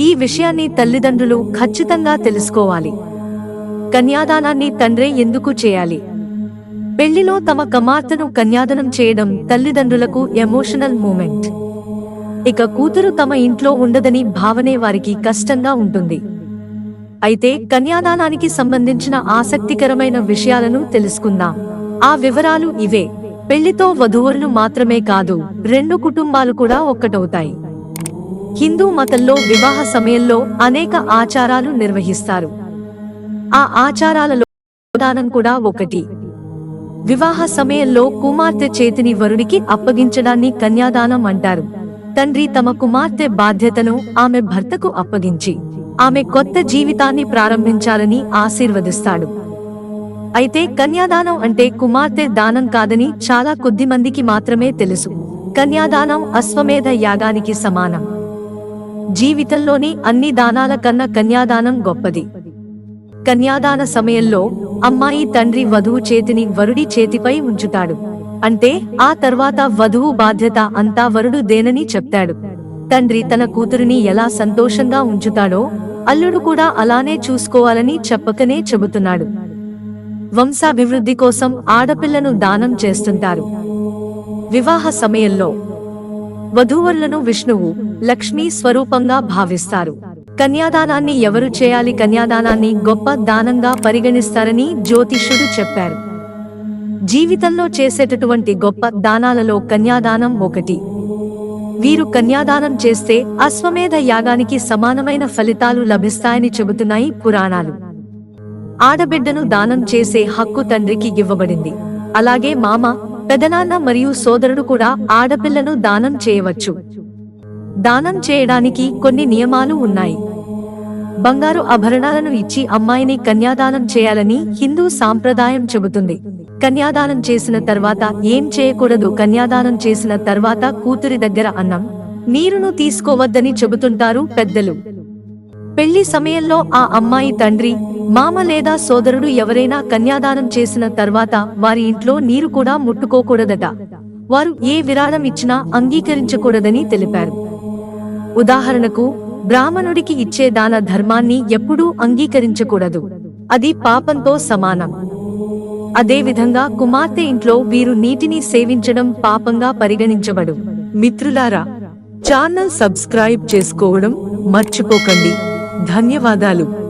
ఈ విషయాన్ని తల్లిదండ్రులు ఖచ్చితంగా తెలుసుకోవాలి. కన్యాదానాన్ని తండ్రే ఎందుకు చేయాలి? పెళ్ళిలో తమ కమార్తెను కన్యాదానం చేయడం తల్లిదండ్రులకు ఎమోషనల్ మూమెంట్. ఇక కూతురు తమ ఇంట్లో ఉండదని భావనే వారికి కష్టంగా ఉంటుంది. అయితే కన్యాదానానికి సంబంధించిన ఆసక్తికరమైన విషయాలను తెలుసుకుందాం. ఆ వివరాలు ఇవే. పెళ్ళితో వధువులు మాత్రమే కాదు రెండు కుటుంబాలు కూడా ఒక్కటవుతాయి. హిందూ మతంలో వివాహ సమయంలో అనేక ఆచారాలు నిర్వహిస్తారు. ఆ ఆచారాలలో దానం కూడా ఒకటి. వివాహ సమయంలో కుమార్తె చేతిని వరుడికి అప్పగించడాన్ని కన్యాదానం అంటారు. తండ్రి తమ కుమార్తె బాధ్యతను ఆమె భర్తకు అప్పగించి ఆమె కొత్త జీవితాన్ని ప్రారంభించాలని ఆశీర్వదిస్తాడు. అయితే కన్యాదానం అంటే కుమార్తె దానం కాదని చాలా కొద్ది మందికి మాత్రమే తెలుసు. కన్యాదానం అశ్వమేధ యాగానికి సమానం. జీవితంలోని అన్ని దానాల కన్నా కన్యాదానం గొప్పది. కన్యాదాన సమయంలో అమ్మాయి తండ్రి వధువు చేతిని వరుడి చేతిపై ఉంచుతాడు. అంటే ఆ తర్వాత వధువు బాధ్యత అంతా వరుడు దేనని చెప్తాడు. తండ్రి తన కూతురిని ఎలా సంతోషంగా ఉంచుతాడో అల్లుడు కూడా అలానే చూసుకోవాలని చెప్పకనే చెబుతున్నాడు. వంశాభివృద్ధి కోసం ఆడపిల్లను దానం చేస్తుంటారు. వివాహ సమయంలో వధూవరులను విష్ణువు లక్ష్మీ స్వరూపంగా భావిస్తారు. కన్యాదానాన్ని ఎవరు చేయాలి? కన్యాదానాన్ని గొప్ప దానంగా పరిగణిస్తారని జ్యోతిష్యుడు చెప్పారు. జీవితంలో చేసేటటువంటి గొప్ప దానాలలో కన్యాదానం ఒకటి. వీరు కన్యాదానం చేస్తే అశ్వమేధ యాగానికి సమానమైన ఫలితాలు లభిస్తాయని చెబుతున్నాయి పురాణాలు. ఆడబిడ్డను దానం చేసే హక్కు తండ్రికి ఇవ్వబడింది. అలాగే మామ పెదనాన్న మరియు సోదరుడు కూడా ఆడపిల్లను దానం చేయవచ్చు. దానం చేయడానికి కొన్ని నియమాలు ఉన్నాయి. బంగారు ఆభరణాలను ఇచ్చి అమ్మాయిని కన్యాదానం చేయాలని హిందూ సాంప్రదాయం చెబుతుంది. కన్యాదానం చేసిన తర్వాత ఏం చేయకూడదు? కన్యాదానం చేసిన తర్వాత కూతురి దగ్గర అన్నం నీరును తీసుకోవద్దని చెబుతుంటారు పెద్దలు. పెళ్ళి సమయంలో ఆ అమ్మాయి తండ్రి మామ లేదా సోదరుడు ఎవరైనా కన్యాదానం చేసిన తర్వాత వారి ఇంట్లో నీరు కూడా ముట్టుకోకూడదట. వారు ఏ విరాళం ఇచ్చినా అంగీకరించకూడదని తెలిపారు. ఉదాహరణకు బ్రాహ్మణుడికి ఇచ్చే దాన ధర్మాన్ని ఎప్పుడూ అంగీకరించకూడదు. అది పాపంతో సమానం. అదేవిధంగా కుమార్తె ఇంట్లో వీరు నీటిని సేవించడం పాపంగా పరిగణించబడు. మిత్రులారా ఛానల్ సబ్స్క్రైబ్ చేసుకోవడం మర్చిపోకండి. ధన్యవాదాలు.